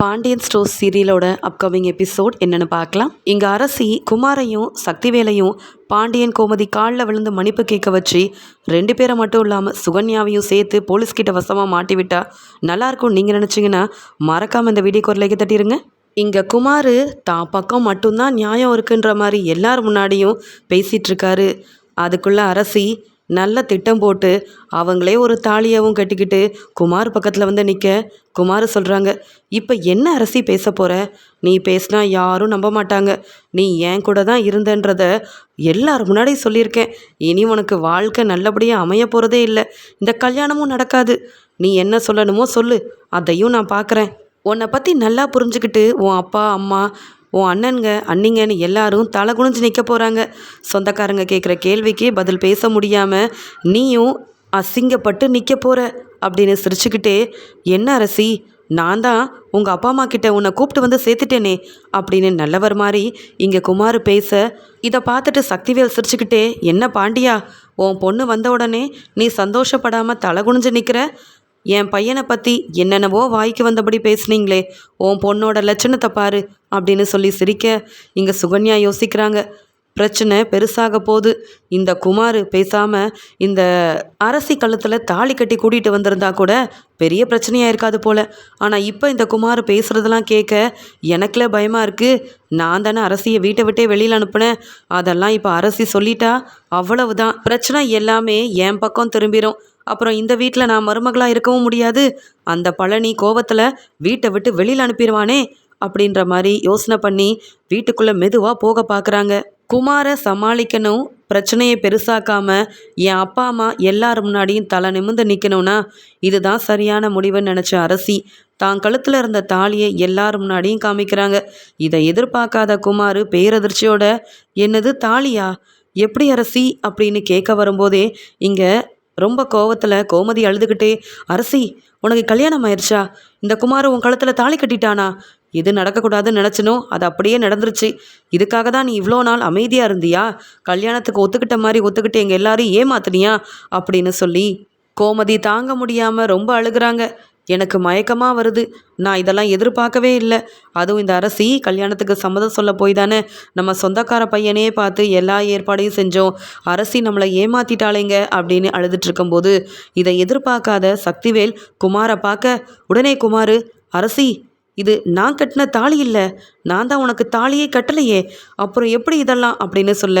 Pandian stores சீரியலோட upcoming episode என்னென்னு பார்க்கலாம். இங்கே அரசி குமாரையும் சக்திவேலையும் பாண்டியன் கோமதி காலில் விழுந்து மன்னிப்பு கேட்க வச்சு ரெண்டு பேரை மட்டும் இல்லாமல் சுகன்யாவையும் சேர்த்து போலீஸ்கிட்ட வசமாக மாட்டி விட்டா நல்லாயிருக்கும் நீங்கள் நினச்சிங்கன்னா மறக்காமல் இந்த வீடியோ குரலைக்கு தட்டிடுங்க இங்கே குமார் தான் பக்கம் மட்டும்தான் நியாயம் இருக்குன்ற மாதிரி எல்லார் முன்னாடியும் பேசிகிட்ருக்காரு அதுக்குள்ளே அரசி நல்ல திட்டம் போட்டு அவங்களே ஒரு தாலியாவும் கட்டிக்கிட்டு குமார் பக்கத்தில் வந்து நிற்க குமார் சொல்கிறாங்க இப்போ என்ன அரசி பேச போகிற நீ பேசினா யாரும் நம்ப மாட்டாங்க. நீ ஏன் கூட தான் இருந்தன்றத எல்லார் முன்னாடி சொல்லியிருக்கேன். இனி உனக்கு வாழ்க்கை நல்லபடியாக அமைய போகிறதே இல்லை. இந்த கல்யாணமும் நடக்காது. நீ என்ன சொல்லணுமோ சொல்லு. அதையும் நான் பார்க்குறேன் உன்னை பற்றி நல்லா புரிஞ்சுக்கிட்டு உன் அப்பா அம்மா உன் அண்ணனுங்க அண்ணிங்கன்னு எல்லாரும் தலை குனிஞ்சு நிற்க போகிறாங்க சொந்தக்காரங்க கேட்குற கேள்விக்கு பதில் பேச முடியாமல் நீயும் அசிங்கப்பட்டு நிற்க போகிற அப்படின்னு சிரிச்சுக்கிட்டே என்ன அரசி நான் தான் உங்கள் அப்பா அம்மா கிட்ட உன்னை கூப்பிட்டு வந்து சேர்த்துட்டேனே அப்படின்னு நல்லவர் மாதிரி இங்கே குமார் பேச இதை பார்த்துட்டு சக்திவேல் சிரிச்சுக்கிட்டே என்ன பாண்டியா உன் பொண்ணு வந்த உடனே நீ சந்தோஷப்படாமல் தலை குனிஞ்சு நிற்கிற என் பையனை பற்றி என்னென்னவோ வாய்க்கு வந்தபடி பேசுனீங்களே உன் பொண்ணோட லட்சணத்தை பாரு அப்படின்னு சொல்லி சிரிக்க இங்கே சுகன்யா யோசிக்கிறாங்க. பிரச்சனை பெருசாக போகுது. இந்த குமார் பேசாமல் இந்த அரசி கழுத்தில் தாலி கட்டி கூட்டிகிட்டு வந்திருந்தா கூட பெரிய பிரச்சனையாக இருக்காது போல். ஆனால் இப்போ இந்த குமார் பேசுகிறதெல்லாம் கேட்க எனக்குல பயமாக இருக்குது நான் தானே அரசியை வீட்டை விட்டே வெளியில் அனுப்புனேன். அதெல்லாம் இப்போ அரசி சொல்லிட்டா அவ்வளவுதான். பிரச்சனை எல்லாமே என் பக்கம் திரும்பிடும் அப்புறம் இந்த வீட்டில் நான் மருமகளாக இருக்கவும் முடியாது. அந்த பழனி கோவத்தில் வீட்டை விட்டு வெளியில் அனுப்பிடுவானே அப்படின்ற மாதிரி யோசனை பண்ணி வீட்டுக்குள்ளே மெதுவாக போக பார்க்குறாங்க குமாரை சமாளிக்கணும் பிரச்சனையை பெருசாக்காம என் அப்பா அம்மா எல்லார் முன்னாடியும் தலை நிமிந்து நிற்கணும்னா இதுதான் சரியான முடிவுன்னு நினச்ச அரசி. தான் கழுத்தில் இருந்த தாலியை எல்லார் முன்னாடியும் காமிக்கிறாங்க. இதை எதிர்பார்க்காத குமார் பேரதிர்ச்சியோட என்னது தாலியா? எப்படி அரசி? அப்படின்னு கேட்க வரும்போதே இங்கே ரொம்ப கோவத்தில் கோமதி அழுதுகிட்டே அரசி உனக்கு கல்யாணம் ஆயிடுச்சா இந்த குமார் உன் கழுத்தில் தாலி கட்டிட்டானா? இது நடக்கக்கூடாதுன்னு நினச்சினோ? அது அப்படியே நடந்துருச்சு. இதுக்காக தான் நீ இவ்வளோ நாள் அமைதியாக இருந்தியா? கல்யாணத்துக்கு ஒத்துக்கிட்ட மாதிரி ஒத்துக்கிட்டு எங்கள் எல்லாரும் ஏமாத்துனியா? அப்படின்னு சொல்லி கோமதி தாங்க முடியாமல் ரொம்ப அழுகிறாங்க. எனக்கு மயக்கமாக வருது. நான் இதெல்லாம் எதிர்பார்க்கவே இல்லை. அதுவும் இந்த அரசி கல்யாணத்துக்கு சம்மதம் சொல்ல போய் தானே நம்ம சொந்தக்கார பையனே பார்த்து எல்லா ஏற்பாடையும் செஞ்சோம். அரசி நம்மளை ஏமாத்திட்டாளேங்க அப்படின்னு அழுதுட்டு இருக்கும்போது இதை எதிர்பார்க்காத சக்திவேல் குமாரை பார்க்க உடனே குமார் அரசி இது நான் கட்டின தாலி இல்லை. நான் தான் உனக்கு தாலியே கட்டலையே. அப்புறம் எப்படி இதெல்லாம் அப்படின்னு சொல்ல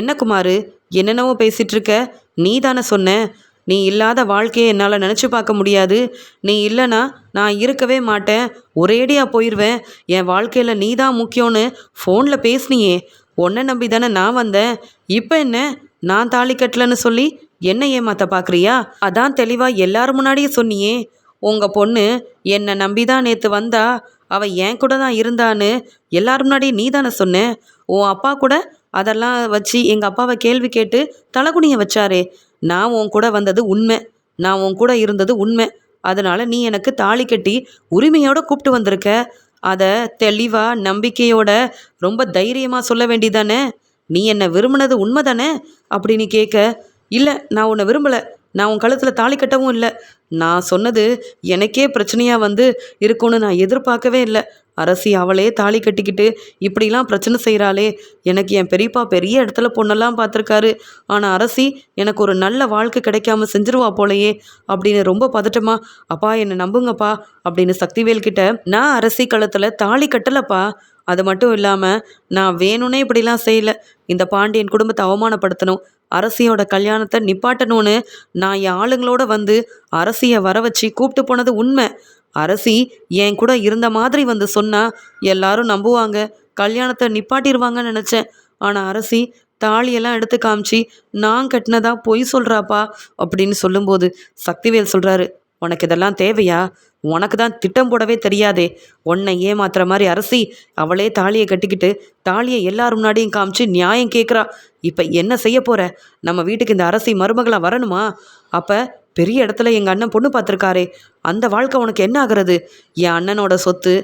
என்ன குமார் என்னென்னவோ பேசிகிட்டு இருக்க? நீ தானே சொன்ன? நீ இல்லாத வாழ்க்கையை என்னால் நினச்சி பார்க்க முடியாது. நீ இல்லைனா நான் இருக்கவே மாட்டேன். ஒரேடியாக போயிடுவேன் என் வாழ்க்கையில் நீ தான் முக்கியம்னு ஃபோனில் பேசுனியே. உன்னை நம்பி தானே நான் வந்தேன். இப்போ என்ன? நான் தாலி கட்டலன்னு சொல்லி என்ன ஏமாத்த பார்க்குறியா அதான் தெளிவாக எல்லாரும் முன்னாடியே சொன்னியே. உங்கள் பொண்ணு என்னை நம்பி தான் நேற்று வந்தா அவள் என் கூட தான் இருந்தான்னு எல்லாரும் முன்னாடி நீ தானே சொன்ன? உன் அப்பா கூட அதெல்லாம் வச்சு எங்கள் அப்பாவை கேள்வி கேட்டு தலைகுனிய வச்சாரே. நான் உன் கூட வந்தது உண்மை. நான் உன் கூட இருந்தது உண்மை. அதனால் நீ எனக்கு தாலி கட்டி உரிமையோடு கூப்பிட்டு வந்திருக்க. அதை தெளிவாக நம்பிக்கையோட ரொம்ப தைரியமாக சொல்ல வேண்டியதானே? நீ என்னை விரும்பினது உண்மை தானே அப்படின்னு கேட்க இல்லை நான் உன்னை விரும்பலை. நான் உன் கழுத்தில் தாலி கட்டவும் இல்லை. நான் சொன்னது எனக்கே பிரச்சனையாக வந்து இருக்கும்னு நான் எதிர்பார்க்கவே இல்லை. அரசி அவளே தாலி கட்டிக்கிட்டு இப்படிலாம் பிரச்சனை செய்கிறாளே எனக்கு என் பெரியப்பா பெரிய இடத்துல பொண்ணெல்லாம் பார்த்துருக்காரு. ஆனால் அரசி எனக்கு ஒரு நல்ல வாழ்க்கை கிடைக்காம செஞ்சிருவா போலையே அப்படின்னு ரொம்ப பதட்டமா அப்பா என்னை நம்புங்கப்பா அப்படின்னு சக்திவேல் கிட்ட நான் அரசி களத்தில் தாலி கட்டலப்பா. அது மட்டும் இல்லாமல் நான் வேணும்னே இப்படிலாம் செய்யலை. இந்த பாண்டியன் குடும்பத்தை அவமானப்படுத்தணும் அரசியோட கல்யாணத்தை நிப்பாட்டணும்னு நான் என் ஆளுங்களோட வந்து அரசியை வர வச்சு கூப்பிட்டு போனது உண்மை. அரசி என் கூட இருந்த மாதிரி வந்து சொன்னால் எல்லாரும் நம்புவாங்க. கல்யாணத்தை நிப்பாட்டிடுவாங்கன்னு நினச்சேன். ஆனால் அரசி தாலியெல்லாம் எடுத்து காமிச்சு நான் கட்டினதா பொய் சொல்கிறாப்பா அப்படின்னு சொல்லும்போது சக்திவேல் சொல்கிறாரு உனக்கு இதெல்லாம் தேவையா? உனக்கு தான் திட்டம் போடவே தெரியாதே. உன்னை ஏமாத்துற மாதிரி அரசி அவளே தாலியை கட்டிக்கிட்டு தாலியை எல்லார் முன்னாடியும் காமிச்சு நியாயம் கேட்குறா இப்போ என்ன செய்ய போற? நம்ம வீட்டுக்கு இந்த அரசி மருமகளாக வரணுமா? அப்போ பெரிய இடத்துல எங்கள் அண்ணன் பொண்ணு பார்த்துருக்காரே அந்த வாழ்க்கை உனக்கு என்ன ஆகிறது? என் அண்ணனோட சொத்து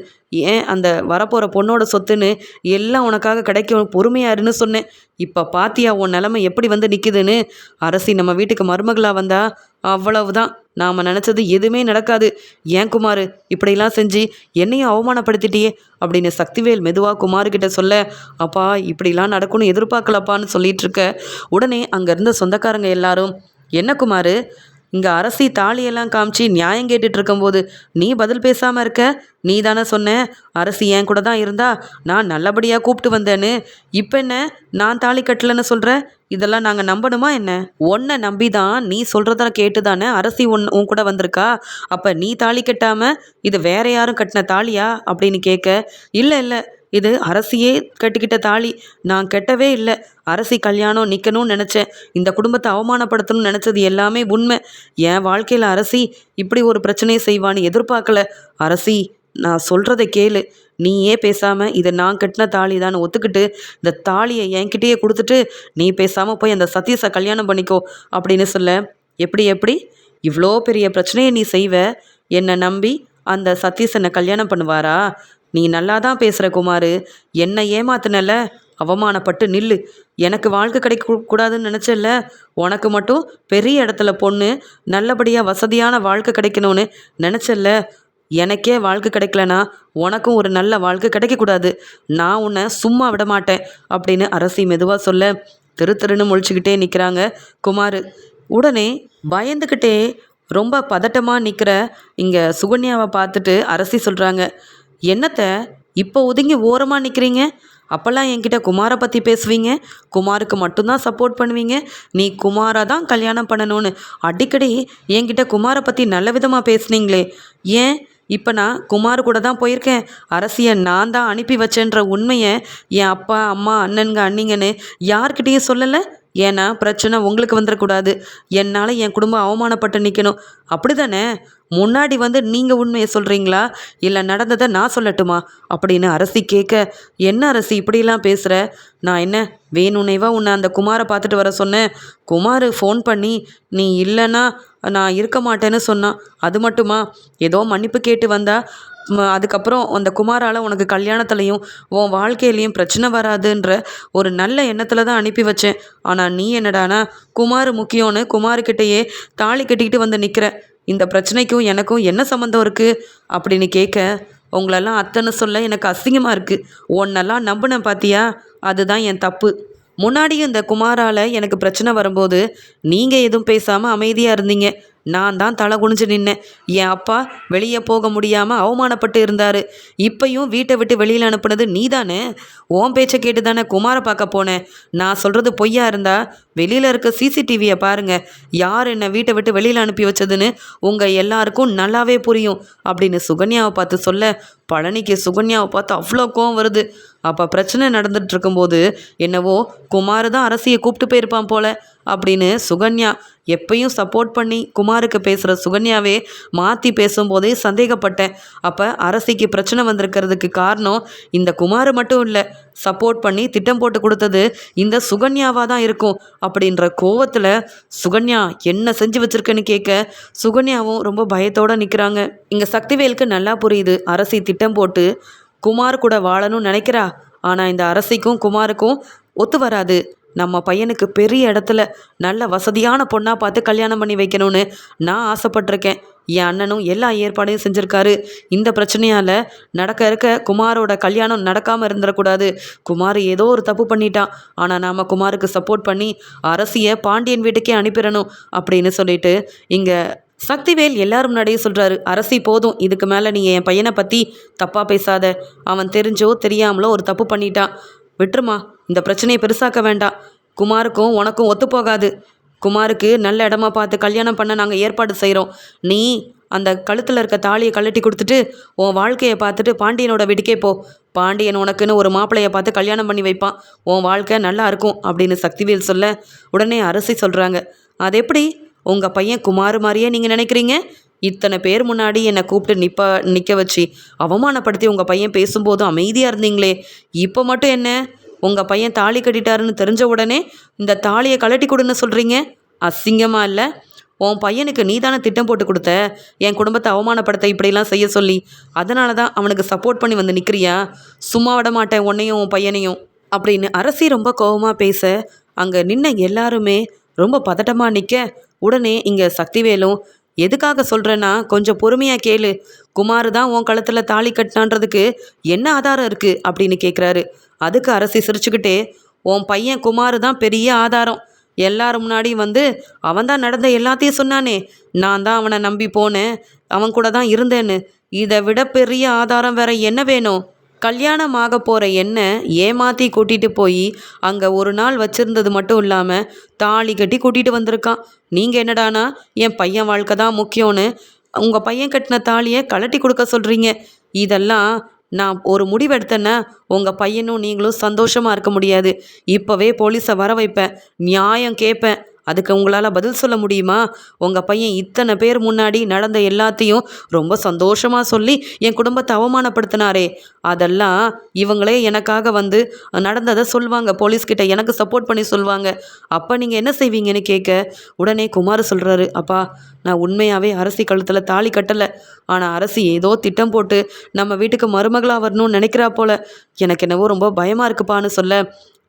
ஏன் அந்த வரப்போகிற பொண்ணோட சொத்துன்னு எல்லாம் உனக்காக கிடைக்கும் பொறுமையாருன்னு சொன்னேன். இப்போ பாத்தியா உன் நிலமை எப்படி வந்து நிற்குதுன்னு அரசி நம்ம வீட்டுக்கு மருமகளாக வந்தா அவ்வளவுதான். நாம் நினச்சது எதுவுமே நடக்காது. ஏன் குமார் இப்படிலாம் செஞ்சு என்னையும் அவமானப்படுத்திட்டியே? அப்படின்னு சக்திவேல் மெதுவாக குமார்கிட்ட சொல்ல அப்பா இப்படிலாம் நடக்கும்னு எதிர்பார்க்கலப்பான்னு சொல்லிட்டு இருக்க. உடனே அங்கே இருந்த சொந்தக்காரங்க எல்லாரும் என்ன குமார் இங்கே அரசி தாலியெல்லாம் காமிச்சு நியாயம் கேட்டுட்டு இருக்கும்போது நீ பதில் பேசாமல் இருக்க? நீ தானே சொன்ன? அரசி என் கூட தான் இருந்தா நான் நல்லபடியாக கூப்பிட்டு வந்தேன்னு. இப்போ என்ன? நான் தாலி கட்டலைன்னு சொல்கிற இதெல்லாம் நாங்கள் நம்பணுமா என்ன? உன்னை நம்பி தான் நீ சொல்கிறத கேட்டு தானே அரசி உன் உன் கூட வந்திருக்கா? அப்போ நீ தாலி கட்டாமல் இது வேற யாரும் கட்டின தாலியா? அப்படின்னு கேட்க இல்லை இல்லை. இது அரசியே கட்டிக்கிட்ட தாலி. நான் கெட்டவே இல்லை. அரசி கல்யாணம் நிற்கணும்னு நினச்சேன். இந்த குடும்பத்தை அவமானப்படுத்தணும்னு நினச்சது எல்லாமே உண்மை. என் வாழ்க்கையில் அரசி இப்படி ஒரு பிரச்சனையை செய்வான்னு எதிர்பார்க்கல. அரசி நான் சொல்கிறத கேளு. நீயே பேசாமல் இதை நான் கட்டின தாலி தான் ஒத்துக்கிட்டு இந்த தாலியை என்கிட்டயே கொடுத்துட்டு நீ பேசாமல் போய் அந்த சதீஷை கல்யாணம் பண்ணிக்கோ அப்படின்னு சொல்ல. எப்படி எப்படி? இவ்வளோ பெரிய பிரச்சனையை நீ செய்வ? என்னை நம்பி அந்த சதீஷனை கல்யாணம் பண்ணுவாரா? நீ நல்லா தான் பேசுகிற குமார். என்னை ஏமாத்தினல அவமானப்பட்டு நில்லு. எனக்கு வாழ்க்கை கிடைக்க கூடாதுன்னு நினச்சல உனக்கு மட்டும் பெரிய இடத்துல பொண்ணு நல்லபடியாக வசதியான வாழ்க்கை கிடைக்கணும்னு நினச்சல எனக்கே வாழ்க்கை கிடைக்கலனா உனக்கும் ஒரு நல்ல வாழ்க்கை கிடைக்கக்கூடாது நான் உன்னை சும்மா விட மாட்டேன் அப்படின்னு அரசி மெதுவாக சொல்ல திரு திருன்னு முழிச்சுக்கிட்டே நிற்கிறாங்க குமார். உடனே பயந்துக்கிட்டே ரொம்ப பதட்டமாக நிற்கிற இங்கே சுகன்யாவை பார்த்துட்டு அரசி சொல்கிறாங்க என்னத்த? இப்போ ஒதுங்கி ஓரமாக நிற்கிறீங்க அப்போல்லாம் என்கிட்ட குமாரை பற்றி பேசுவீங்க? குமாருக்கு மட்டும்தான் சப்போர்ட் பண்ணுவீங்க? நீ குமாரை தான் கல்யாணம் பண்ணணும்னு. அடிக்கடி என்கிட்ட குமாரை பற்றி நல்ல விதமாக பேசுனீங்களே. ஏன்? இப்போ நான் குமார் கூட தான் போயிருக்கேன். அரசியை நான் தான் அனுப்பி வச்சேன்ற உண்மையை என் அப்பா அம்மா அண்ணனுங்க அண்ணிங்கன்னு யார்கிட்டேயும் சொல்லலை? ஏன்னா பிரச்சனை உங்களுக்கு வந்துடக்கூடாது என்னால் என் குடும்பம் அவமானப்பட்டு நிற்கணும் அப்படி தானே முன்னாடி வந்து நீங்கள் உண்மையை சொல்கிறீங்களா இல்லை நடந்ததை நான் சொல்லட்டுமா? அப்படின்னு அரசி கேட்க என்ன அரசி இப்படிலாம் பேசுகிற நான் என்ன வேணுனைவா உன்னை அந்த குமாரை பார்த்துட்டு வர சொன்னேன்? குமார் ஃபோன் பண்ணி நீ இல்லைன்னா நான் இருக்க மாட்டேன்னு சொன்னான். அது மட்டுமா? ஏதோ மன்னிப்பு கேட்டு வந்தா அதுக்கப்புறம் அந்த குமாரால் உனக்கு கல்யாணத்துலேயும் உன் வாழ்க்கையிலையும் பிரச்சனை வராதுன்ற ஒரு நல்ல எண்ணத்தில் தான் அனுப்பி வச்சேன். ஆனால் நீ என்னடானா குமார் முக்கியம்னு குமார்கிட்டயே தாலி கட்டிக்கிட்டு வந்து நிற்கிற இந்த பிரச்சனைக்கும் எனக்கும் என்ன சம்மந்தம் இருக்குது அப்படின்னு கேட்க உங்களெல்லாம் அத்தனை சொல்ல எனக்கு அசிங்கமாக இருக்குது ஒன்னெல்லாம் நம்பினேன் பார்த்தியா அதுதான் என் தப்பு. முன்னாடியும் இந்த குமாரால் எனக்கு பிரச்சனை வரும்போது நீங்கள் எதுவும் பேசாமல் அமைதியாக இருந்தீங்க. நான் தான் தலை குனிஞ்சு நின்னேன். என் அப்பா வெளியே போக முடியாமல் அவமானப்பட்டு இருந்தார். இப்பையும் வீட்டை விட்டு வெளியில் அனுப்புனது நீ தானே ஓன் பேச்சை கேட்டு தானே குமாரை பார்க்க போனேன். நான் சொல்கிறது பொய்யா இருந்தா வெளியில் இருக்க சிசிடிவியை பாருங்கள் யார் என்னை வீட்டை விட்டு வெளியில் அனுப்பி வச்சதுன்னு உங்கள் எல்லாருக்கும் நல்லாவே புரியும். அப்படின்னு சுகன்யாவை பார்த்து சொல்ல பழனிக்கு சுகன்யாவை பார்த்து அவ்வளோ கோவம் வருது. அப்போ பிரச்சனை நடந்துட்டு இருக்கும்போது என்னவோ குமார் தான் அரசியை கூப்பிட்டு போயிருப்பான் போல அப்படின்னு சுகன்யா எப்பயும் சப்போர்ட் பண்ணி குமாருக்கு பேசுகிற சுகன்யாவே மாற்றி பேசும்போதே சந்தேகப்பட்டேன். அப்போ அரசிக்கு பிரச்சனை வந்திருக்கிறதுக்கு காரணம் இந்த குமார் மட்டும் இல்லை சப்போர்ட் பண்ணி திட்டம் போட்டு கொடுத்தது இந்த சுகன்யாவாக தான் இருக்கும் அப்படின்ற கோவத்தில் சுகன்யா என்ன செஞ்சு வச்சுருக்கேன்னு கேட்க சுகன்யாவும் ரொம்ப பயத்தோடு நிற்கிறாங்க இங்கே சக்திவேலுக்கு நல்லா புரியுது. அரசி திட்டம் போட்டு குமார் கூட வாழணும்னு நினைக்கிறா. ஆனால் இந்த அரசிக்கும் குமாருக்கும் ஒத்து வராது. நம்ம பையனுக்கு பெரிய இடத்துல நல்ல வசதியான பொண்ணாக பார்த்து கல்யாணம் பண்ணி வைக்கணும்னு நான் ஆசைப்பட்டிருக்கேன். என் அண்ணனும் எல்லா ஏற்பாடையும் செஞ்சுருக்காரு. இந்த பிரச்சனையால் நடக்க இருக்க குமாரோட கல்யாணம் நடக்காமல் இருந்துடக்கூடாது குமார் ஏதோ ஒரு தப்பு பண்ணிட்டான். ஆனால் நாம் குமாருக்கு சப்போர்ட் பண்ணி அரசியை பாண்டியன் வீட்டுக்கே அனுப்பிடணும் அப்படின்னு சொல்லிட்டு இங்கே சக்திவேல் எல்லாரும் முன்னாடியே சொல்கிறாரு அரசி போதும். இதுக்கு மேலே நீ என் பையனை பற்றி தப்பாக பேசாத. அவன் தெரிஞ்சோ தெரியாமலோ ஒரு தப்பு பண்ணிட்டான். விட்டுருமா. இந்த பிரச்சனையை பெருசாக்க வேண்டாம். குமாருக்கும் உனக்கும் ஒத்து போகாது குமாருக்கு நல்ல இடமா பார்த்து கல்யாணம் பண்ண நாங்கள் ஏற்பாடு செய்கிறோம் நீ அந்த கழுத்தில் இருக்க தாலியை கழட்டி கொடுத்துட்டு உன் வாழ்க்கையை பார்த்துட்டு பாண்டியனோட வீட்டுக்கே போ. பாண்டியன் உனக்குன்னு ஒரு மாப்பிள்ளையை பார்த்து கல்யாணம் பண்ணி வைப்பான். உன் வாழ்க்கை நல்லா இருக்கும் அப்படின்னு சக்திவேல் சொல்ல உடனே அரசி சொல்கிறாங்க அது எப்படி உங்கள் பையன் குமார் மாதிரியே நீங்கள் நினைக்கிறீங்க? இத்தனை பேர் முன்னாடி என்னை கூப்பிட்டு நிப்ப நிற்க வச்சு அவமானப்படுத்தி உங்கள் பையன் பேசும்போது அமைதியாக இருந்தீங்களே. இப்போ மட்டும் என்ன? உங்கள் பையன் தாலி கட்டிட்டாருன்னு தெரிஞ்ச உடனே இந்த தாலியை கலட்டி கொடுன்னு சொல்கிறீங்க அசிங்கமாக இல்லை. உன் பையனுக்கு நீ தானே திட்டம் போட்டு கொடுத்த? என் குடும்பத்தை அவமானப்படுத்த இப்படிலாம் செய்ய சொல்லி. அதனால தான் அவனுக்கு சப்போர்ட் பண்ணி வந்து நிற்கிறியா சும்மா விட மாட்டேன் உன்னையும் உன் பையனையும். அப்படின்னு அரசி ரொம்ப கோபமாக பேச அங்கே நின்ன எல்லாருமே ரொம்ப பதட்டமாக நிற்க உடனே இங்கே சக்திவேலும் எதுக்காக சொல்கிறேன்னா கொஞ்சம் பொறுமையாக கேளு. குமார் தான் உன் கழுத்தில் தாலி கட்டினான்றதுக்கு என்ன ஆதாரம் இருக்குது அப்படின்னு கேட்குறாரு அதுக்கு அரசி சிரிச்சுக்கிட்டே உன் பையன் குமார் தான் பெரிய ஆதாரம். எல்லாரும் முன்னாடியும் வந்து அவன் தான் நடந்த எல்லாத்தையும் சொன்னானே. நான் தான் அவனை நம்பி போனேன். அவன் கூட தான் இருந்தேன்னு. இதை விட பெரிய ஆதாரம் வேற என்ன வேணும்? கல்யாணம் ஆக போகிற என்ன ஏமாற்றி கூட்டிகிட்டு போய் அங்கே ஒரு நாள் வச்சுருந்தது மட்டும் இல்லாமல் தாலி கட்டி கூட்டிகிட்டு வந்திருக்கான். நீங்கள் என்னடானா? என் பையன் வாழ்க்கை தான் முக்கியம்னு. உங்கள் பையன் கட்டின தாலியை கழட்டி கொடுக்க சொல்கிறீங்க இதெல்லாம் நான் ஒரு முடிவெடுத்தேன்னா உங்கள் பையனும் நீங்களும் சந்தோஷமாக இருக்க முடியாது. இப்போவே போலீஸை வர வைப்பேன். நியாயம் கேட்பேன். அதுக்கு உங்களால் பதில் சொல்ல முடியுமா? உங்கள் பையன் இத்தனை பேர் முன்னாடி நடந்த எல்லாத்தையும் ரொம்ப சந்தோஷமாக சொல்லி என் குடும்பத்தை அவமானப்படுத்தினாரே. அதெல்லாம் இவங்களே எனக்காக வந்து நடந்ததை சொல்லுவாங்க போலீஸ்கிட்ட எனக்கு சப்போர்ட் பண்ணி சொல்லுவாங்க அப்போ நீங்கள் என்ன செய்வீங்கன்னு கேட்க உடனே குமார் சொல்கிறாரு அப்பா நான் உண்மையாகவே அரசி கழுத்தில் தாலி கட்டலை. ஆனால் அரசி ஏதோ திட்டம் போட்டு நம்ம வீட்டுக்கு மருமகளாக வரணும்னு நினைக்கிறா போல. எனக்கு என்னவோ ரொம்ப பயமாக இருக்குப்பான்னு சொல்ல.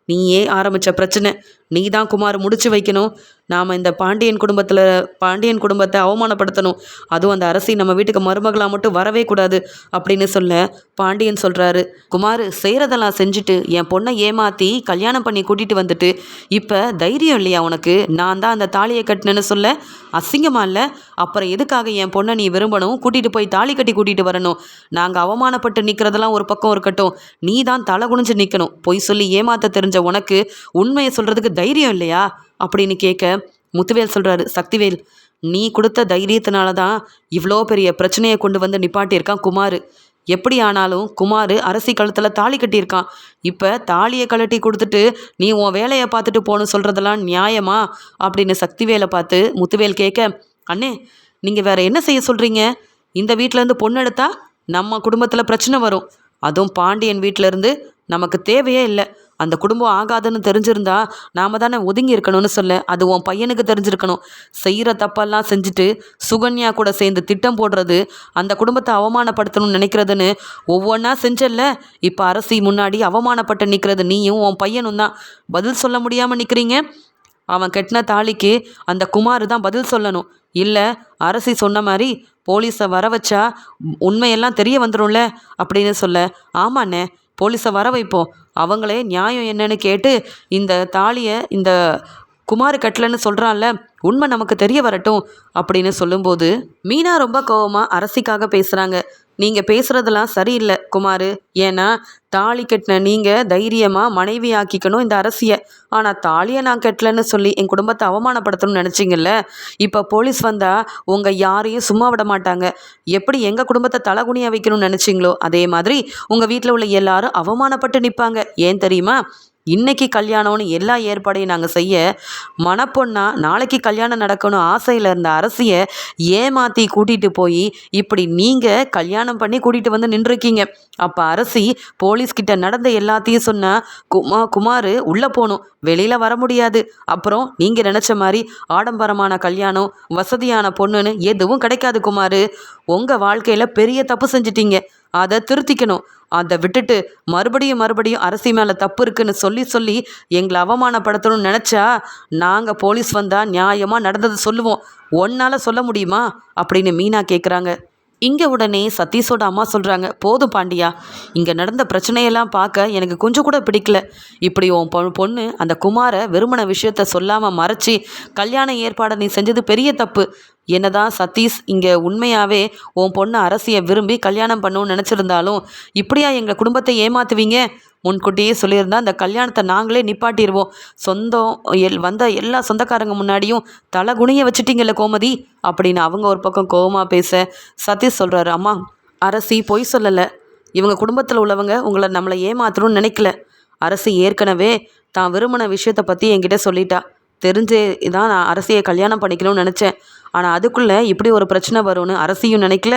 நீயே ஆரம்பித்த பிரச்சனை. நீ தான் குமார் முடிச்சு வைக்கணும். நாம் இந்த பாண்டியன் குடும்பத்தில் பாண்டியன் குடும்பத்தை அவமானப்படுத்தணும். அதுவும் அந்த அரசி நம்ம வீட்டுக்கு மருமகளாக மட்டும் வரவே கூடாது அப்படின்னு சொல்ல பாண்டியன் சொல்கிறாரு குமார் செய்கிறதெல்லாம் செஞ்சுட்டு என் பொண்ணை ஏமாற்றி கல்யாணம் பண்ணி கூட்டிகிட்டு வந்துட்டு இப்போ தைரியம் இல்லையா உனக்கு? நான் தான் அந்த தாலியை கட்டினேன்னு சொல்ல அசிங்கமாக இல்லை? அப்புறம் எதுக்காக என் பொண்ணை நீ விரும்பணும்? கூட்டிகிட்டு போய் தாலி கட்டி கூட்டிகிட்டு வரணும். நாங்கள் அவமானப்பட்டு நிற்கிறதெல்லாம் ஒரு பக்கம் இருக்கட்டும். நீ தான் தலை குனிஞ்சு நிற்கணும் பொய் சொல்லி ஏமாத்த தெரிஞ்ச உனக்கு உண்மையை சொல்கிறதுக்கு தைரியம் இல்லையா? அப்படின்னு கேட்க முத்துவேல் சொல்கிறாரு சக்திவேல் நீ கொடுத்த தைரியத்தினால தான் இவ்வளோ பெரிய பிரச்சனையை கொண்டு வந்து நிப்பாட்டியிருக்கான் குமார். எப்படி ஆனாலும் குமார் அரசி கழுத்தில் தாலி கட்டியிருக்கான். இப்போ தாலியை கழட்டி கொடுத்துட்டு நீ உன் வேலையை பார்த்துட்டு போகணும் சொல்கிறதெல்லாம் நியாயமா? அப்படின்னு சக்திவேலை பார்த்து முத்துவேல் கேட்க அண்ணே நீங்கள் வேறு என்ன செய்ய சொல்கிறீங்க இந்த வீட்டிலேருந்து பொண்ணு எடுத்தா நம்ம குடும்பத்தில் பிரச்சனை வரும். அதுவும் பாண்டியன் வீட்டிலேருந்து நமக்கு தேவையே இல்லை. அந்த குடும்பம் ஆகாதுன்னு தெரிஞ்சிருந்தா நாம தானே ஒதுங்கி இருக்கணும்னு சொல்ல அது உன் பையனுக்கு தெரிஞ்சிருக்கணும். செய்கிற தப்பெல்லாம் செஞ்சுட்டு சுகன்யா கூட சேர்ந்து திட்டம் போடுறது அந்த குடும்பத்தை அவமானப்படுத்தணும்னு நினைக்கிறதுன்னு ஒவ்வொன்றா செஞ்சல்ல? இப்போ அரசி முன்னாடி அவமானப்பட்டு நிற்கிறது நீயும் உன் பையனும் தான். பதில் சொல்ல முடியாமல் நிற்கிறீங்க அவன் கட்டின தாலிக்கு அந்த குமார் தான் பதில் சொல்லணும். இல்லை அரசி சொன்ன மாதிரி போலீஸை வர வச்சா உண்மையெல்லாம் தெரிய வந்துடும்ல அப்படின்னு சொல்ல ஆமாண்ணே போலீஸை வர வைப்போம். அவங்களே நியாயம் என்னன்னு கேட்டு இந்த தாலியை இந்த குமார் கட்டலன்னு சொல்கிறான்ல உண்மை நமக்கு தெரிய வரட்டும் அப்படின்னு சொல்லும்போது மீனா ரொம்ப கோவமாக அரசிக்காக பேசுகிறாங்க நீங்கள் பேசுகிறதெல்லாம் சரியில்லை குமார். ஏன்னா தாலி கட்டின நீங்கள் தைரியமாக மனைவி ஆக்கிக்கணும் இந்த அரசியை. ஆனால் தாலியை நான் கட்டலன்னு சொல்லி என் குடும்பத்தை அவமானப்படுத்தணும்னு நினச்சிங்கல்ல? இப்போ போலீஸ் வந்தால் உங்கள் யாரையும் சும்மா விட மாட்டாங்க. எப்படி எங்கள் குடும்பத்தை தலகுனியாக வைக்கணும்னு நினச்சிங்களோ அதே மாதிரி உங்கள் வீட்டில் உள்ள எல்லாரும் அவமானப்பட்டு நிற்பாங்க ஏன் தெரியுமா? இன்னைக்கு கல்யாணம்னு எல்லா ஏற்பாடையும் நாங்கள் செய்ய மணப்பொண்ணா நாளைக்கு கல்யாணம் நடக்கணும் ஆசையில் இருந்த அரசியை ஏமாற்றி கூட்டிகிட்டு போய் இப்படி நீங்கள் கல்யாணம் பண்ணி கூட்டிகிட்டு வந்து நின்றுருக்கீங்க. அப்போ அரசி போலீஸ்கிட்ட நடந்த எல்லாத்தையும் சொன்னால் குமா குமார் உள்ளே போகணும் வெளியில் வர முடியாது. அப்புறம் நீங்கள் நினச்ச மாதிரி ஆடம்பரமான கல்யாணம் வசதியான பொண்ணுன்னு எதுவும் கிடைக்காது குமார். உங்கள் வாழ்க்கையில் பெரிய தப்பு செஞ்சிட்டீங்க. அதை திருத்திக்கணும். அதை விட்டுட்டு மறுபடியும் மறுபடியும் அரசி மேலே தப்பு இருக்குன்னு சொல்லி சொல்லி எங்களை அவமானப்படுத்தணும்னு நினச்சா நாங்கள் போலீஸ் வந்தால் நியாயமாக நடந்ததை சொல்லுவோம். ஒன்னால் சொல்ல முடியுமா? அப்படின்னு மீனா கேட்குறாங்க இங்கே உடனே சதீஷோட அம்மா சொல்கிறாங்க போதும் பாண்டியா இங்கே நடந்த பிரச்சனையெல்லாம் பார்க்க எனக்கு கொஞ்சம் கூட பிடிக்கல. இப்படி உன் பொ பொண்ணு அந்த குமாரை வெறுமன விஷயத்த சொல்லாமல் மறைச்சி கல்யாண ஏற்பாடை நீ செஞ்சது பெரிய தப்பு. என்னதான் சதீஷ் இங்கே உண்மையாகவே உன் பொண்ணு அரசியை விரும்பி கல்யாணம் பண்ணணும்னு நினச்சிருந்தாலும் இப்படியா எங்கள் குடும்பத்தை ஏமாத்துவீங்க? முன்கூட்டியே சொல்லியிருந்தா அந்த கல்யாணத்தை நாங்களே நிப்பாட்டிடுவோம் சொந்தம் எல் வந்த எல்லா சொந்தக்காரங்க முன்னாடியும் தலை குனிய வச்சுட்டீங்கல்ல கோமதி? அப்படின்னு அவங்க ஒரு பக்கம் கோவமாக பேச சதீஷ் சொல்கிறாரு அம்மா அரசி பொய் சொல்லலை. இவங்க குடும்பத்தில் உள்ளவங்க உங்களை நம்மளை ஏமாத்தணும்னு நினைக்கல. அரசி ஏற்கனவே தான் விரும்பின விஷயத்தை பற்றி என்கிட்ட சொல்லிட்டா. தெரிஞ்சே தான் நான் அரசியை கல்யாணம் பண்ணிக்கணும்னு நினச்சேன். ஆனால் அதுக்குள்ளே இப்படி ஒரு பிரச்சனை வரும்னு அரசியும் நினைக்கல.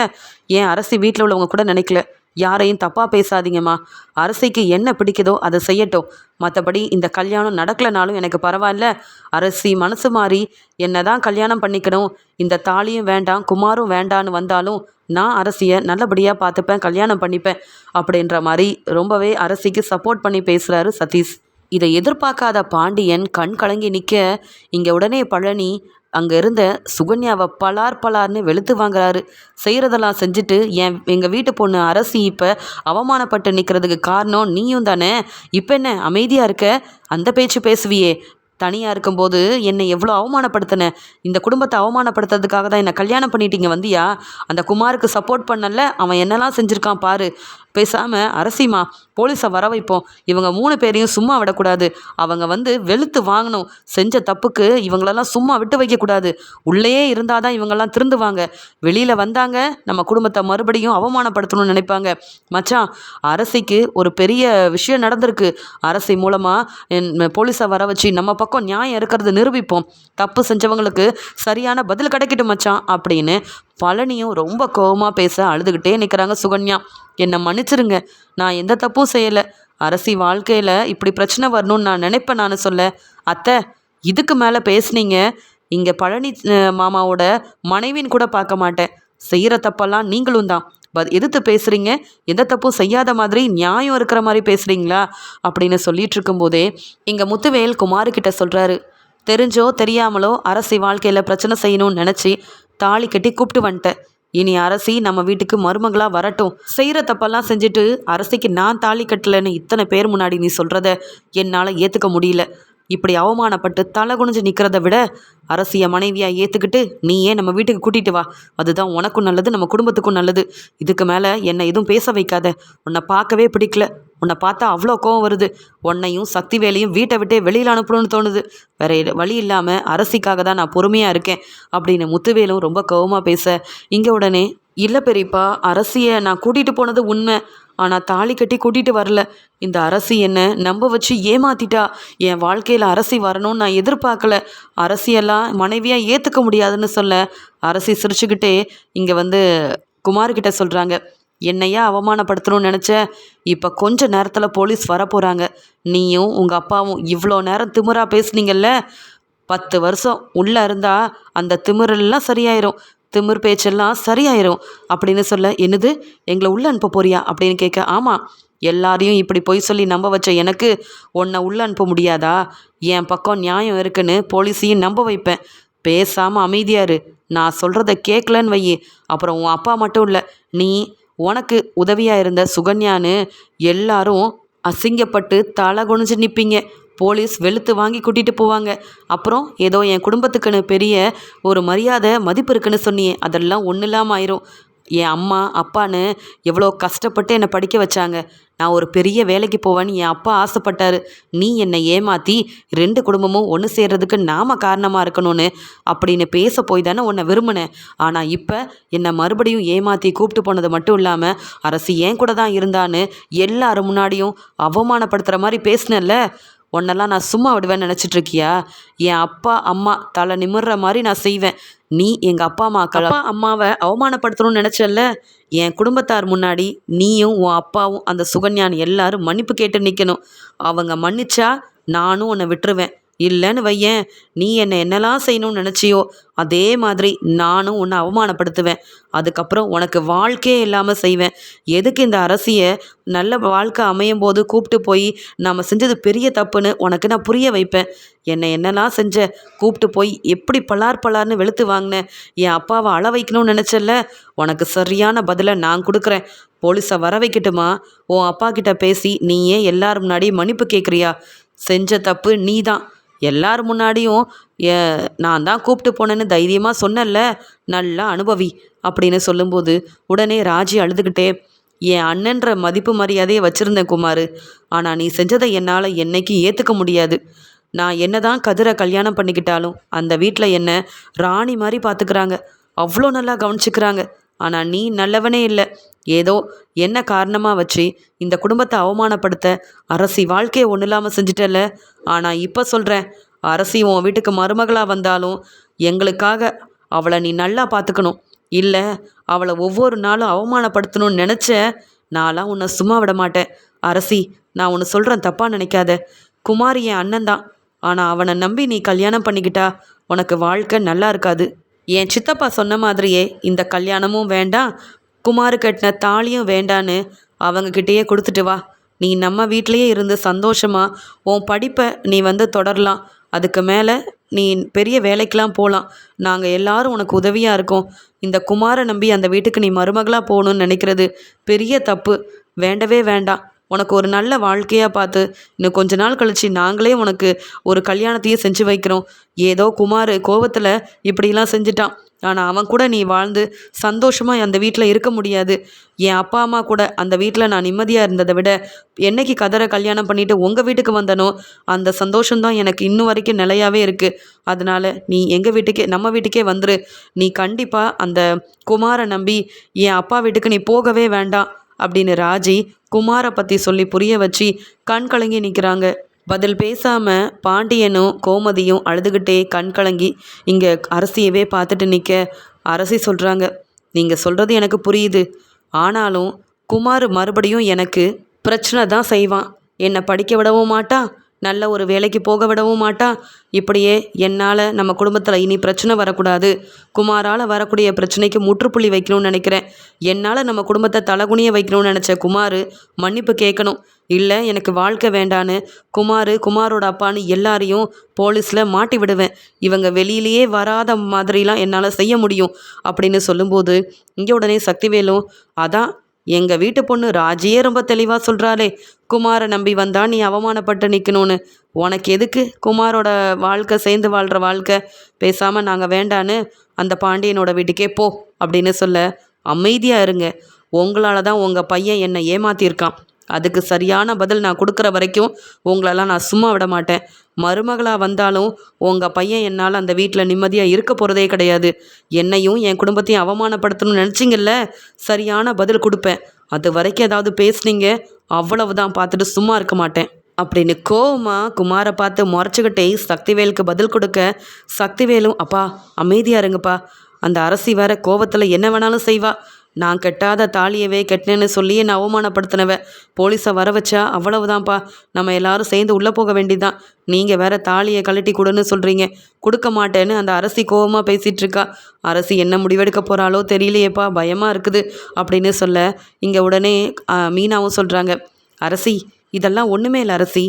ஏன் அரசி வீட்டில் உள்ளவங்க கூட நினைக்கல? யாரையும் தப்பாக பேசாதீங்கம்மா. அரசிக்கு என்ன பிடிக்குதோ அதை செய்யட்டும். மற்றபடி இந்த கல்யாணம் நடக்கலைனாலும் எனக்கு பரவாயில்ல. அரசி மனசு மாறி என்ன தான் கல்யாணம் பண்ணிக்கணும். இந்த தாலியும் வேண்டாம் குமாரும் வேண்டான்னு வந்தாலும் நான் அரசியை நல்லபடியாக பார்த்துப்பேன் கல்யாணம் பண்ணிப்பேன் அப்படின்ற மாதிரி ரொம்பவே அரசிக்கு சப்போர்ட் பண்ணி பேசுகிறாரு சதீஷ். இதை எதிர்பார்க்காத பாண்டியன் கண் கலங்கி நிற்க இங்கே உடனே பழனி அங்கே இருந்த சுகன்யாவை பலார் பலார்னு வெளுத்து வாங்குறாரு. செய்கிறதெல்லாம் செஞ்சுட்டு என் எங்கள் வீட்டு பொண்ணு அரசி இப்போ அவமானப்பட்டு நிற்கிறதுக்கு காரணம் நீயும் தானே? இப்போ என்ன அமைதியாக இருக்க? அந்த பேச்சு பேசுவியே. தனியாக இருக்கும்போது என்னை எவ்வளோ அவமானப்படுத்தின? இந்த குடும்பத்தை அவமானப்படுத்துறதுக்காக தான் என்னை கல்யாணம் பண்ணிட்டீங்க வந்தியா? அந்த குமாருக்கு சப்போர்ட் பண்ணல அவன் என்னெல்லாம் செஞ்சுருக்கான் பாரு. பேசாமல் அரசிமா போலீஸை வர வைப்போம். இவங்க மூணு பேரையும் சும்மா விடக்கூடாது. அவங்க வந்து வெளுத்து வாங்கணும். செஞ்ச தப்புக்கு இவங்களெல்லாம் சும்மா விட்டு வைக்கக்கூடாது. உள்ளேயே இருந்தால் தான் இவங்கெல்லாம் திருந்துவாங்க. வெளியில் வந்தாங்க நம்ம குடும்பத்தை மறுபடியும் அவமானப்படுத்தணும்னு நினைப்பாங்க. மச்சான் அரசிக்கு ஒரு பெரிய விஷயம் நடந்திருக்கு. அரசி மூலமாக போலீஸை வர வச்சு நம்ம பக்கம் நியாயம் இருக்கிறது நிரூபிப்போம். தப்பு செஞ்சவங்களுக்கு சரியான பதில் கிடைக்கட்டும் மச்சான் அப்படின்னு பழனியும் ரொம்ப கோவமாக பேச அழுதுகிட்டே நிற்கிறாங்க சுகன்யா. என்னை மன்னிச்சிருங்க. நான் எந்த தப்பும் செய்யலை. அரசி வாழ்க்கையில் இப்படி பிரச்சனை வரணும்னு நான் நினைப்பேன் நான் சொல்ல. அத்தை இதுக்கு மேலே பேசுனீங்க. இங்கே பழனி மாமாவோட மனைவின்னு கூட பார்க்க மாட்டேன். செய்கிற தப்பெல்லாம் நீங்களும் தான். ப எதிர்த்து பேசுகிறீங்க எந்த தப்பும் செய்யாத மாதிரி நியாயம் இருக்கிற மாதிரி பேசுகிறீங்களா அப்படின்னு சொல்லிட்டு இருக்கும்போதே இங்கே முத்துவேல் குமாரிக்கிட்ட சொல்கிறாரு தெரிஞ்சோ தெரியாமலோ அரசி வாழ்க்கையில் பிரச்சனை செய்யணும்னு நினச்சி தாலி கட்டி கூப்பிட்டு வந்துட்டேன். இனி அரசி நம்ம வீட்டுக்கு மருமகளாக வரட்டும். செய்கிற தப்பெல்லாம் செஞ்சுட்டு அரசிக்கு நான் தாலி கட்டலைன்னு இத்தனை பேர் முன்னாடி நீ சொல்கிறத என்னால் ஏற்றுக்க முடியல. இப்படி அவமானப்பட்டு தலை குனிஞ்சு நிற்கிறத விட அரசிய மனைவியாக ஏற்றுக்கிட்டு நீயே நம்ம வீட்டுக்கு கூட்டிகிட்டு வா. அதுதான் உனக்கும் நல்லது நம்ம குடும்பத்துக்கும் நல்லது. இதுக்கு மேலே என்னை எதுவும் பேச வைக்காத. உன்னை பார்க்கவே பிடிக்கல. உன்னை பார்த்தா அவ்வளோ கோவம் வருது. உன்னையும் சக்தி வேலையும் வீட்டை விட்டே வெளியில் அனுப்பணும்னு தோணுது. வேற வழி இல்லாமல் அரசிக்காக தான் நான் பொறுமையாக இருக்கேன் அப்படின்னு முத்துவேலும் ரொம்ப கோவமாக பேச இங்கே உடனே இல்லை பெரியப்பா அரசியை நான் கூட்டிகிட்டு போனது உண்மை. ஆனால் தாலி கட்டி கூட்டிகிட்டு வரல. இந்த அரசி என்னை நம்ப வச்சு ஏமாத்திட்டா? என் வாழ்க்கையில் அரசி வரணும்னு நான் எதிர்பார்க்கல. அரசியெல்லாம் மனைவியாக ஏற்றுக்க முடியாதுன்னு சொல்ல அரசி சிரிச்சுக்கிட்டே இங்கே வந்து குமார்கிட்ட சொல்கிறாங்க என்னையா அவமானப்படுத்தணும்னு நினச்ச? இப்போ கொஞ்ச நேரத்தில் போலீஸ் வரப்போகிறாங்க நீயும் உங்கள் அப்பாவும் இவ்வளோ நேரம் திமிரா பேசுனீங்கல்ல? பத்து வருஷம் உள்ளே இருந்தால் அந்த திமிரெல்லாம் சரியாயிரும். திமிர் பேச்செல்லாம் சரியாயிரும் அப்படின்னு சொல்ல என்னது? எங்களை உள்ளே அனுப்ப போறியா? அப்படின்னு கேட்க ஆமாம் எல்லாரையும் இப்படி பொய் சொல்லி நம்ப வச்ச எனக்கு உன்னை உள்ளே அனுப்ப முடியாதா? என் பக்கம் நியாயம் இருக்குன்னு போலீஸையும் நம்ப வைப்பேன். பேசாமல் அமைதியாரு நான் சொல்கிறத கேட்கலன்னு வையி அப்புறம் உன் அப்பா மட்டும் இல்லை நீ உனக்கு உதவியாக இருந்த சுகன்யான்னு எல்லாரும் அசிங்கப்பட்டு தலை குனிஞ்சு நிற்பீங்க போலீஸ் வெளுத்து வாங்கி கூட்டிகிட்டு போவாங்க. அப்புறம் ஏதோ என் குடும்பத்துக்குன்னு பெரிய ஒரு மரியாதை மதிப்பு இருக்குன்னு சொன்னியே அதெல்லாம் ஒன்றும் இல்லாமல் ஆயிரும். என் அம்மா அப்பான்னு எவ்வளோ கஷ்டப்பட்டு என்னை படிக்க வச்சாங்க. நான் ஒரு பெரிய வேலைக்கு போவேன்னு என் அப்பா ஆசைப்பட்டாரு. நீ என்னை ஏமாற்றி ரெண்டு குடும்பமும் ஒன்று சேர்றதுக்கு நாம காரணமாக இருக்கணும்னு அப்படின்னு பேச போய் தானே உன்னை விரும்பினேன். ஆனால் இப்போ என்னை மறுபடியும் ஏமாற்றி கூப்பிட்டு போனது மட்டும் இல்லாமல் அரசு ஏன் கூட தான் இருந்தான்னு எல்லாரும் முன்னாடியும் அவமானப்படுத்துகிற மாதிரி பேசினேன்ல. உன்னெல்லாம் நான் சும்மா விடுவேன்னு நினச்சிட்டு இருக்கியா என் அப்பா அம்மா தலை நிமிர்ற மாதிரி நான் செய்வேன். நீ எங்கள் அப்பா அம்மா அப்பா அம்மாவை அவமானப்படுத்தணும்னு நினச்சல்ல என் குடும்பத்தார் முன்னாடி நீயும் உன் அப்பாவும் அந்த சுகன்யான் எல்லாரும் மன்னிப்பு கேட்டு நிற்கணும் அவங்க மன்னிச்சா நானும் உன்னை விட்டுருவேன். இல்லைன்னு வையேன். நீ என்னை என்னெல்லாம் செய்யணும்னு நினச்சியோ அதே மாதிரி நானும் உன்னை அவமானப்படுத்துவேன். அதுக்கப்புறம் உனக்கு வாழ்க்கையே இல்லாமல் செய்வேன். எதுக்கு இந்த அரசியை நல்ல வாழ்க்கை அமையும் போது கூப்பிட்டு போய் நாம் செஞ்சது பெரிய தப்புன்னு உனக்கு நான் புரிய வைப்பேன். என்னை என்னெல்லாம் செஞ்ச கூப்பிட்டு போய் எப்படி பலார் பலார்னு வெளுத்து வாங்கினேன் என் அப்பாவை அழ வைக்கணும்னு நினச்சல உனக்கு சரியான பதிலை நான் கொடுக்குறேன். போலீஸை வர வைக்கட்டுமா? உன் அப்பா கிட்ட பேசி நீயே எல்லார் முன்னாடி மன்னிப்பு கேட்குறியா செஞ்ச தப்பு நீ தான் எல்லார் முன்னாடியும் ஏ, நான் தான் கூப்பிட்டு போனேன்னு தைரியமாக சொன்னேன்ல நல்லா அனுபவி அப்படின்னு சொல்லும்போது உடனே ராஜி அழுதுகிட்டே என் அண்ணன்ற மதிப்பு மரியாதையை வச்சுருந்தேன் குமார் ஆனால் நீ செஞ்சதை என்னால் என்னைக்கு ஏற்றுக்க முடியாது. நான் என்ன தான் கதிரை கல்யாணம் பண்ணிக்கிட்டாலும் அந்த வீட்டில் என்ன ராணி மாதிரி பார்த்துக்கிறாங்க அவ்வளோ நல்லா கவனிச்சுக்கிறாங்க. ஆனால் நீ நல்லவனே இல்லை. ஏதோ என்ன காரணமாக வச்சு இந்த குடும்பத்தை அவமானப்படுத்த அரசி வாழ்க்கையை ஒன்றும் இல்லாமல் செஞ்சிட்டல ஆனால் இப்போ சொல்கிறேன் அரசி உன் வீட்டுக்கு மருமகளாக வந்தாலும் எங்களுக்காக அவளை நீ நல்லா பார்த்துக்கணும் இல்லை அவளை ஒவ்வொரு நாளும் அவமானப்படுத்தணும்னு நினச்ச நான்லாம் உன்னை சும்மா விட மாட்டேன். அரசி நான் ஒன்று சொல்கிறேன் தப்பாக நினைக்காத. குமார் என் அண்ணன் தான் ஆனால் அவனை நம்பி நீ கல்யாணம் பண்ணிக்கிட்டா உனக்கு வாழ்க்கை நல்லா இருக்காது. என் சித்தப்பா சொன்ன மாதிரியே இந்த கல்யாணமும் வேண்டாம் குமார் கட்டின தாலியும் வேண்டான்னு அவங்கக்கிட்டேயே கொடுத்துட்டு வா. நீ நம்ம வீட்டிலையே இருந்து சந்தோஷமா உன் படிப்பை நீ வந்து தொடரலாம். அதுக்கு மேலே நீ பெரிய வேலைக்கெலாம் போகலாம் நாங்கள் எல்லாரும் உனக்கு உதவியாக இருக்கோம். இந்த குமாரை நம்பி அந்த வீட்டுக்கு நீ மருமகளாக போகணுன்னு நினைக்கிறது பெரிய தப்பு. வேண்டவே வேண்டாம். உனக்கு ஒரு நல்ல வாழ்க்கையாக பார்த்து இன்னும் கொஞ்ச நாள் கழித்து நாங்களே உனக்கு ஒரு கல்யாணத்தையே செஞ்சு வைக்கிறோம். ஏதோ குமார் கோவத்தில் இப்படிலாம் செஞ்சிட்டான். ஆனால் அவன் கூட நீ வாழ்ந்து சந்தோஷமாக அந்த வீட்டில் இருக்க முடியாது. என் அப்பா அம்மா கூட அந்த வீட்டில் நான் நிம்மதியாக இருந்ததை விட என்னைக்கு கதரை கல்யாணம் பண்ணிவிட்டு உங்கள் வீட்டுக்கு வந்தனோ அந்த சந்தோஷம்தான் எனக்கு இன்னும் வரைக்கும் நிலையாகவே இருக்குது அதனால் நீ எங்கள் வீட்டுக்கே நம்ம வீட்டுக்கே வந்துரு. நீ கண்டிப்பாக அந்த குமாரை நம்பி என் அப்பா வீட்டுக்கு நீ போகவே வேண்டாம். அப்படின்னு ராஜி குமாரை பற்றி சொல்லி புரிய வச்சு கண் கலங்கி நிற்கிறாங்க பதில் பேசாமல் பாண்டியனும் கோமதியும் அழுதுகிட்டே கண் கலங்கி இங்கே அரசியவே பார்த்துட்டு நிற்க அரசி சொல்கிறாங்க நீங்கள் சொல்கிறது எனக்கு புரியுது. ஆனாலும் குமார் மறுபடியும் எனக்கு பிரச்சனை தான் செய்வான். என்னை படிக்க விடவும் மாட்டான். நல்ல ஒரு வேலைக்கு போக விடவும் மாட்டான் இப்படியே என்னால் நம்ம குடும்பத்தில் இனி பிரச்சனை வரக்கூடாது. குமாரால் வரக்கூடிய பிரச்சனைக்கு முற்றுப்புள்ளி வைக்கணும்னு நினைக்கிறேன். என்னால் நம்ம குடும்பத்தை தலகுனிய வைக்கணும்னு நினச்ச குமார் மன்னிப்பு கேட்கணும். இல்லை எனக்கு வாழ்க்கை வேண்டான்னு குமார் குமாரோட அப்பான்னு எல்லாரையும் போலீஸில் மாட்டி விடுவேன். இவங்க வெளியிலேயே வராத மாதிரிலாம் என்னால் செய்ய முடியும். அப்படின்னு சொல்லும்போது இங்கே உடனே சக்திவேலும் அதான் எங்கள் வீட்டு பொண்ணு ராஜியே ரொம்ப தெளிவாக சொல்கிறாளே குமாரை நம்பி வந்தா நீ அவமானப்பட்டு நிற்கணும்னு உனக்கு எதுக்கு குமாரோட வாழ்க்கை சேர்ந்து வாழ்கிற வாழ்க்கை? பேசாமல் நாங்கள் வேண்டான்னு அந்த பாண்டியனோட வீட்டுக்கே போ அப்படின்னு சொல்ல அமைதியாக இருங்க. உங்களால் தான் உங்கள் பையன் என்னை ஏமாத்தியிருக்கான். அதுக்கு சரியான பதில் நான் கொடுக்குற வரைக்கும் உங்களெல்லாம் நான் சும்மா விட மாட்டேன். மருமகளாக வந்தாலும் உங்கள் பையன் என்னால் அந்த வீட்டில் நிம்மதியாக இருக்க போகிறதே கிடையாது. என்னையும் என் குடும்பத்தையும் அவமானப்படுத்தணும்னு நினச்சிங்கல்ல? சரியான பதில் கொடுப்பேன். அது வரைக்கும் ஏதாவது பேசுனீங்க அவ்வளவுதான் பார்த்துட்டு சும்மா இருக்க மாட்டேன். அப்படின்னு கோவமாக குமாரை பார்த்து முறைச்சிக்கிட்டே சக்திவேலுக்கு பதில் கொடுக்க சக்திவேலும் அப்பா அமைதியாக இருங்கப்பா. அந்த அரசி வேற கோவத்தில் என்ன வேணாலும் செய்வா. நான் கெட்டாத தாலியவே கெட்டினேன்னு சொல்லி நான் அவமானப்படுத்தினவ. போலீஸை வர வச்சா அவ்வளவுதான்ப்பா. நம்ம எல்லாரும் சேர்ந்து உள்ளே போக வேண்டியதான் நீங்கள் வேற தாலியை கழட்டி கொடுன்னு சொல்கிறீங்க கொடுக்க மாட்டேன்னு அந்த அரசி கோபமாக பேசிகிட்டு இருக்கா அரசி என்ன முடிவெடுக்க போகிறாளோ தெரியலையேப்பா. பயமாக இருக்குது அப்படின்னு சொல்ல இங்கே உடனே மீனாவும் சொல்கிறாங்க அரசி இதெல்லாம் ஒன்றுமே இல்லை அரசி.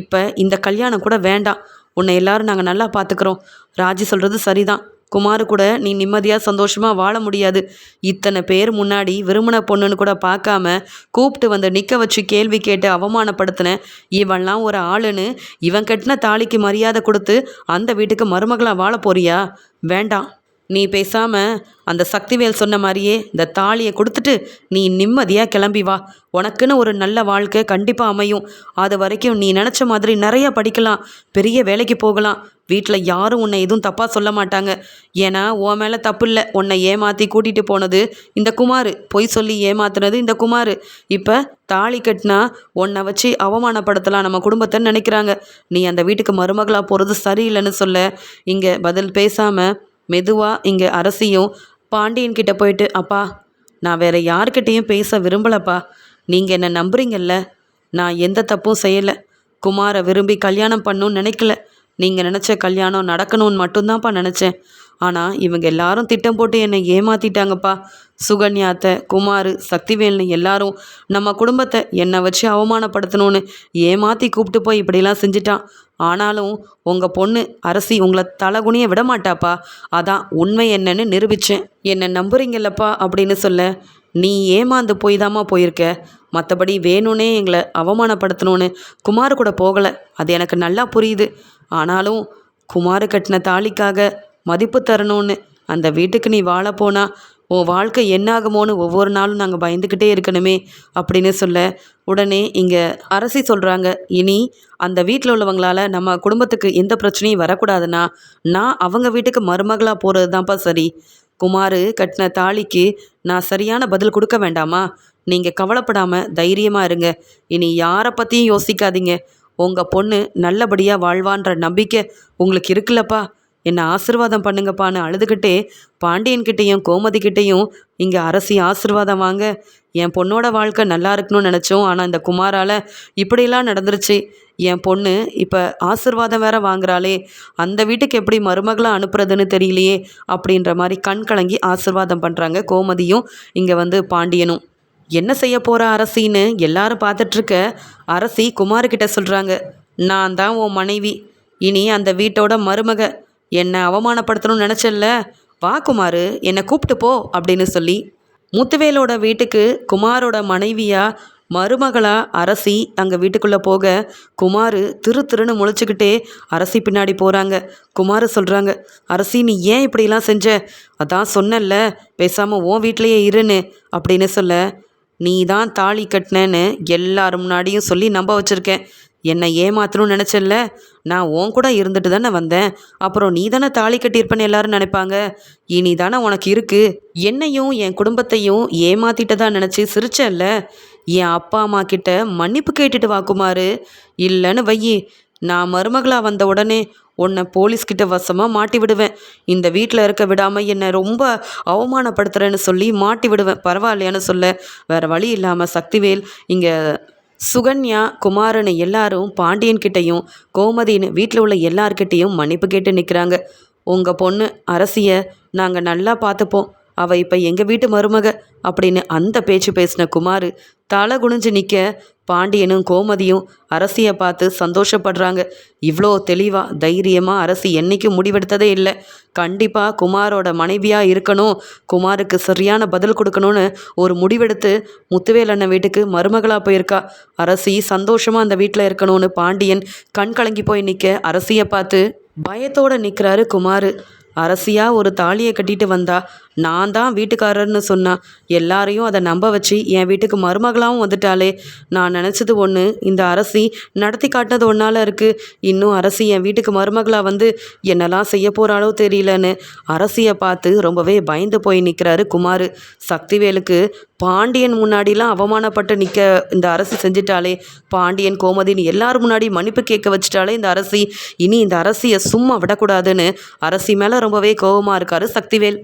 இப்போ இந்த கல்யாணம் கூட வேண்டாம். உன்னை எல்லாரும் நாங்கள் நல்லா பார்த்துக்குறோம் ராஜி சொல்கிறது சரிதான். குமார் கூட நீ நிம்மதியாக சந்தோஷமாக வாழ முடியாது. இத்தனை பேர் முன்னாடி விரும்பின பொண்ணுன்னு கூட பார்க்காம கூப்பிட்டு வந்து நிற்க வச்சு கேள்வி கேட்டு அவமானப்படுத்தின. இவன்லாம் ஒரு ஆளுன்னு இவன் கட்டின தாலிக்கு மரியாதை கொடுத்து அந்த வீட்டுக்கு மருமகளாக வாழ போறியா? வேண்டாம். நீ பேசாம அந்த சக்திவேல் சொன்ன மாதிரியே இந்த தாலியை கொடுத்துட்டு நீ நிம்மதியாக கிளம்பி வா. உனக்குன்னு ஒரு நல்ல வாழ்க்கை கண்டிப்பாக அமையும். அது வரைக்கும் நீ நினச்ச மாதிரி நிறைய படிக்கலாம். பெரிய வேலைக்கு போகலாம். வீட்டில் யாரும் உன்னை எதுவும் தப்பாக சொல்ல மாட்டாங்க. ஏன்னா உன் மேலே தப்பு இல்லை. உன்னை ஏமாற்றி கூட்டிகிட்டு போனது இந்த குமார். பொய் சொல்லி ஏமாத்துனது இந்த குமார். இப்போ தாலி கட்டினா உன்னை வச்சு அவமானப்படுத்தலாம் நம்ம குடும்பத்தை நினைக்கிறாங்க. நீ அந்த வீட்டுக்கு மருமகளாக போகிறது சரியில்லைன்னு சொல்ல இங்கே பதில் பேசாமல் மெதுவாக இங்கே அரசியும் பாண்டியன் கிட்ட போயிட்டு அப்பா நான் வேற யார்கிட்டேயும் பேச விரும்பலப்பா. நீங்கள் என்னை நம்புறீங்கல்ல? நான் எந்த தப்பும் செய்யலை. குமாரை விரும்பி கல்யாணம் பண்ணணும்னு நினைக்கல. நீங்கள் நினச்ச கல்யாணம் நடக்கணும்னு மட்டும்தான்ப்பா நினச்சேன். ஆனால் இவங்க எல்லாரும் திட்டம் போட்டு என்னை ஏமாத்திட்டாங்கப்பா. சுகன்யாத்தை குமார் சக்திவேல்னு எல்லாரும் நம்ம குடும்பத்தை என்னை வச்சு அவமானப்படுத்தணும்னு ஏமாற்றி கூப்பிட்டு போய் இப்படிலாம் செஞ்சிட்டான். ஆனாலும் உங்கள் பொண்ணு அரசி உங்களை தலகுனிய விட மாட்டாப்பா. அதான் உண்மை என்னன்னு நிரூபித்தேன் என்னை நம்புறீங்கல்லப்பா அப்படின்னு சொல்ல நீ ஏமாந்து போய் தாமா போயிருக்க. மற்றபடி வேணும்னே எங்களை அவமானப்படுத்தணும்னு குமார் கூட போகலை. அது எனக்கு நல்லா புரியுது. ஆனாலும் குமார் கட்டின தாலிக்காக மதிப்பு தரணும்னு அந்த வீட்டுக்கு நீ வாழ போனால் உன் வாழ்க்கை என்னாகுமோன்னு ஒவ்வொரு நாளும் நாங்கள் பயந்துக்கிட்டே இருக்கணுமே அப்படின்னு சொல்ல உடனே இங்கே அரசி சொல்கிறாங்க இனி அந்த வீட்டில் உள்ளவங்களால நம்ம குடும்பத்துக்கு எந்த பிரச்சனையும் வரக்கூடாதுன்னா நான் அவங்க வீட்டுக்கு மருமகளாக போகிறது தான்ப்பா சரி. குமார் கட்டின தாலிக்கு நான் சரியான பதில் கொடுக்க வேண்டாமா? நீங்கள் கவலைப்படாமல் தைரியமாக இருங்க. இனி யாரை பற்றியும் யோசிக்காதீங்க. உங்கள் பொண்ணு நல்லபடியாக வாழ்வான்ற நம்பிக்கை உங்களுக்கு இருக்குல்லப்பா. என்னை ஆசிர்வாதம் பண்ணுங்கப்பான்னு அழுதுகிட்டே பாண்டியன்கிட்டேயும் கோமதிக்கிட்டேயும் இங்கே அரசி ஆசிர்வாதம் வாங்க. என் பொண்ணோட வாழ்க்கை நல்லா இருக்கணும்னு நினச்சோம். ஆனால் இந்த குமாரால் இப்படியெல்லாம் நடந்துருச்சு. என் பொண்ணு இப்போ ஆசிர்வாதம் வேற வாங்குறாளே. அந்த வீட்டுக்கு எப்படி மருமகளாக அனுப்புறதுன்னு தெரியலையே அப்படின்ற மாதிரி கண் கலங்கி ஆசிர்வாதம் பண்ணுறாங்க கோமதியும் இங்கே வந்து பாண்டியனும். என்ன செய்ய போகிற அரசின்னு எல்லாரும் பார்த்துட்ருக்க? அரசி குமார்கிட்ட சொல்கிறாங்க நான் தான் உன் மனைவி. இனி அந்த வீட்டோட மருமக. என்னை அவமானப்படுத்தணும்னு நினச்சல்ல வா குமார் என்னை கூப்பிட்டு போ அப்படின்னு சொல்லி முத்துவேலோட வீட்டுக்கு குமாரோட மனைவியாக மருமகளாக அரசி அங்கே வீட்டுக்குள்ளே போக குமார் திரு திருன்னு முழிச்சுக்கிட்டே அரசி பின்னாடி போகிறாங்க குமார் சொல்கிறாங்க அரசி நீ ஏன் இப்படிலாம் செஞ்ச? அதான் சொன்னல பேசாமல் உன் வீட்லேயே இருன்னு அப்படின்னு சொல்ல நீ தான் தாலி கட்டினேன்னு எல்லார் முன்னாடியும் சொல்லி நம்ப வச்சுருக்கேன். என்னை ஏமாத்தணும்னு நினச்சல்ல நான் உன் கூட இருந்துட்டு தானே வந்தேன். அப்புறம் நீ தானே தாலி கட்டியிருப்பேன்னு எல்லாரும் நினைப்பாங்க. இனி தானே உனக்கு இருக்குது என்னையும் என் குடும்பத்தையும் ஏமாத்திட்டதா நினச்சி சிரிச்சல்ல என் அப்பா அம்மா கிட்ட மன்னிப்பு கேட்டுட்டு வாக்குமாறு இல்லைன்னு வையி நான் மருமகளாக வந்த உடனே உன்னை போலீஸ்கிட்ட வசமாக மாட்டி விடுவேன். இந்த வீட்டில் இருக்க விடாமல் என்னை ரொம்ப அவமானப்படுத்துகிறேன்னு சொல்லி மாட்டி விடுவேன். பரவாயில்லையான்னு சொல்ல. வேறு வழி இல்லாமல் சக்திவேல் இங்கே சுகன்யா குமாரன் எல்லாரும் பாண்டியன்கிட்டேயும் கோமதின்னு வீட்டில் உள்ள எல்லார்கிட்டேயும் மன்னிப்பு கேட்டு நிற்கிறாங்க உங்கள் பொண்ணு அரசியை நாங்கள் நல்லா பார்த்துப்போம் அவள் இப்போ எங்கள் வீட்டு மருமக? அப்படின்னு அந்த பேச்சு பேசின குமார் தலை குனிஞ்சு நிற்க பாண்டியனும் கோமதியும் அரசியை பார்த்து சந்தோஷப்படுறாங்க. இவ்வளோ தெளிவாக தைரியமாக அரசி என்றைக்கும் முடிவெடுத்ததே இல்லை. கண்டிப்பாக குமாரோட மனைவியாக இருக்கணும். குமாருக்கு சரியான பதில் கொடுக்கணும்னு ஒரு முடிவெடுத்து முத்துவேல் அண்ணன் வீட்டுக்கு மருமகளாக போயிருக்கா. அரசி சந்தோஷமாக அந்த வீட்டில் இருக்கணும்னு பாண்டியன் கண் கலங்கி போய் நிற்க அரசியை பார்த்து பயத்தோடு நிற்கிறாரு குமார். அரசியாக ஒரு தாலியை கட்டிட்டு வந்தா நான் தான் வீட்டுக்காரர்னு சொன்னா எல்லாரையும் அதை நம்ப வச்சு என் வீட்டுக்கு மருமகளாகவும் வந்துட்டாளே. நான் நினச்சது ஒன்று இந்த அரசி நடத்தி காட்டினது ஒன்றால் இருக்குது இன்னும் அரசி என் வீட்டுக்கு மருமகளாக வந்து என்னெல்லாம் செய்ய போகிறாளோ தெரியலன்னு அரசியை பார்த்து ரொம்பவே பயந்து போய் நிற்கிறாரு குமார். சக்திவேலுக்கு பாண்டியன் முன்னாடிலாம் அவமானப்பட்டு நிற்க இந்த அரசு செஞ்சிட்டாலே பாண்டியன் கோமதின்னு எல்லார் முன்னாடி மன்னிப்பு கேட்க வச்சிட்டாலே இந்த அரசி. இனி இந்த அரசியை சும்மா விடக்கூடாதுன்னு அரசி மேலே ரொம்பவே கோபமாக இருக்காரு சக்திவேல்.